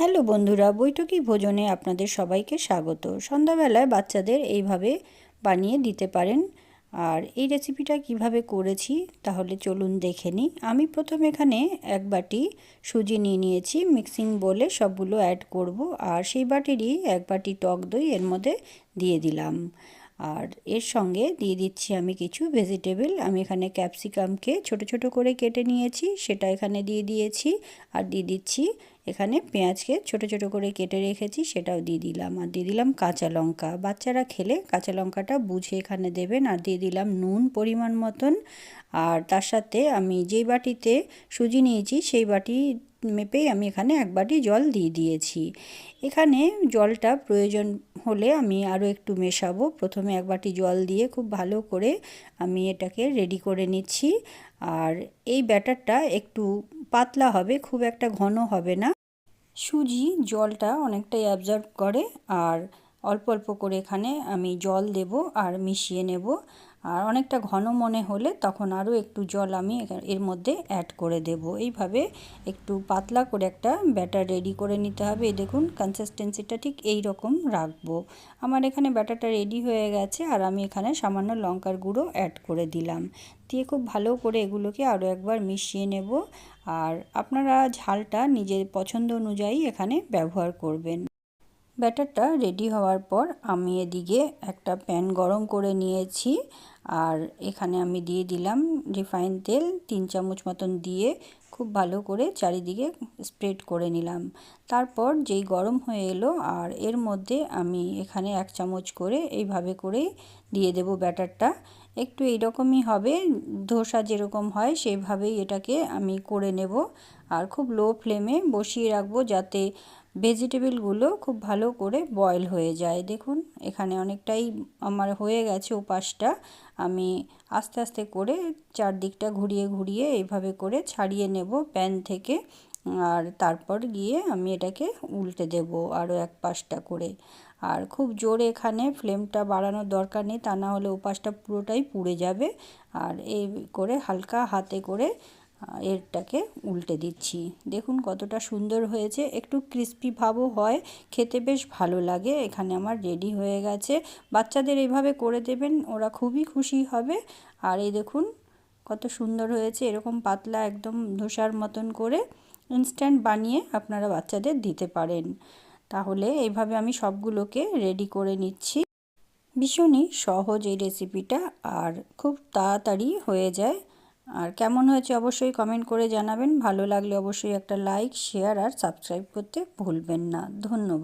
Hello বন্ধুরা, বৈঠকি ভোজনে আপনাদের সবাইকে স্বাগত। সন্ধ্যাবেলায় বাচ্চাদের এইভাবে বানিয়ে দিতে পারেন। আর এই রেসিপিটা কীভাবে করেছি তাহলে চলুন দেখে নিই। আমি প্রথম এখানে এক বাটি সুজি নিয়ে নিয়েছি, মিক্সিং বলে সবগুলো অ্যাড করব। আর সেই বাটিরই এক বাটি টক দই এর মধ্যে দিয়ে দিলাম। আর এর সঙ্গে দিয়ে দিচ্ছি আমি কিছু ভেজিটেবল আমি এখানে ক্যাপসিকামকে ছোট ছোট করে কেটে নিয়েছি, সেটা এখানে দিয়ে দিয়েছি। আর দিয়ে দিচ্ছি এখানে পেঁয়াজকে ছোট ছোট করে কেটে রেখেছি, সেটাও দিয়ে দিলাম। আর দিয়ে দিলাম কাঁচা লঙ্কা। বাচ্চারা খেলে কাঁচা লঙ্কাটা বুঝে এখানে দেবেন। আর দিয়ে দিলাম নুন পরিমাণ মতন। আর তার সাথে আমি যেই বাটিতে সুজি নিয়েছি, সেই বাটি মেপেই আমি এখানে এক বাটি জল দিয়ে দিয়েছি। এখানে জলটা প্রয়োজন হলে আমি আরও একটু মেশাবো। প্রথমে এক বাটি জল দিয়ে খুব ভালো করে আমি এটাকে রেডি করে নিচ্ছি। আর এই ব্যাটারটা একটু পাতলা হবে, খুব একটা ঘন হবে না। সুজি জলটা অনেকটাই অ্যাবজর্ব করে, আর অল্প অল্প করে এখানে আমি জল দেব আর মিশিয়ে নেব। আর অনেকটা ঘন মনে হলে তখন আরও একটু জল আমি এর মধ্যে অ্যাড করে দেব। এইভাবে একটু পাতলা করে একটা ব্যাটার রেডি করে নিতে হবে। এই দেখুন কনসিস্টেন্সিটা ঠিক এই রকম রাখব। আমার এখানে ব্যাটারটা রেডি হয়ে গেছে আর আমি এখানে সামান্য লঙ্কার গুঁড়ো অ্যাড করে দিলাম। দিয়ে খুব ভালো করে এগুলোকে আরও একবার মিশিয়ে নেব। আর আপনারা ঝালটা নিজের পছন্দ অনুযায়ী এখানে ব্যবহার করবেন। ব্যাটারটা রেডি হওয়ার পর আমি এদিকে একটা প্যান গরম করে নিয়েছি। আর এখানে আমি দিয়ে দিলাম রিফাইন তেল, তিন চামচ মতন দিয়ে খুব ভালো করে চারিদিকে স্প্রেড করে নিলাম। তারপর যেই গরম হয়ে এলো আর এর মধ্যে আমি এখানে এক চামচ করে এইভাবে করে দিয়ে দেব ব্যাটারটা। একটু এইরকমই হবে, ধোসা যেরকম হয় সেভাবেই এটাকে আমি করে নেব। আর খুব লো ফ্লেমে বসিয়ে রাখব যাতে ভেজিটেবলগুলো খুব ভালো করে বয়েল হয়ে যায়। দেখুন, এখানে অনেকটাই আমার হয়ে গেছে ওপাশটা। আমি আস্তে আস্তে করে চারদিকটা ঘুরিয়ে ঘুরিয়ে এইভাবে করে ছাড়িয়ে নেব প্যান থেকে। আর তারপর গিয়ে আমি এটাকে উল্টে দেব আরও এক পাশটা করে। আর খুব জোরে এখানে ফ্লেমটা বাড়ানোর দরকার নেই, তা না হলে ওপাশটা পুরোটাই পুড়ে যাবে। আর এই করে হালকা হাতে করে এরটাকে উল্টে দিচ্ছি। দেখুন কতটা সুন্দর হয়েছে, একটু ক্রিস্পি ভাবও হয়, খেতে বেশ ভালো লাগে, এখানে আমার রেডি হয়ে গেছে। বাচ্চাদের এইভাবে করে দেবেন, ওরা খুবই খুশি হবে। আর এই দেখুন কত সুন্দর হয়েছে, এরকম পাতলা একদম ধোসার মতন করে। ইনস্ট্যান্ট বানিয়ে আপনারা বাচ্চাদের দিতে পারেন। তাহলে এইভাবে আমি সবগুলোকে রেডি করে নিচ্ছি। ভীষণই সহজ এই রেসিপিটা আর খুব তাড়াতাড়ি হয়ে যায়। আর কেমন হয়েছে অবশ্যই কমেন্ট করে জানাবেন। ভালো লাগলে অবশ্যই একটা লাইক, শেয়ার আর সাবস্ক্রাইব করতে ভুলবেন না। ধন্যবাদ।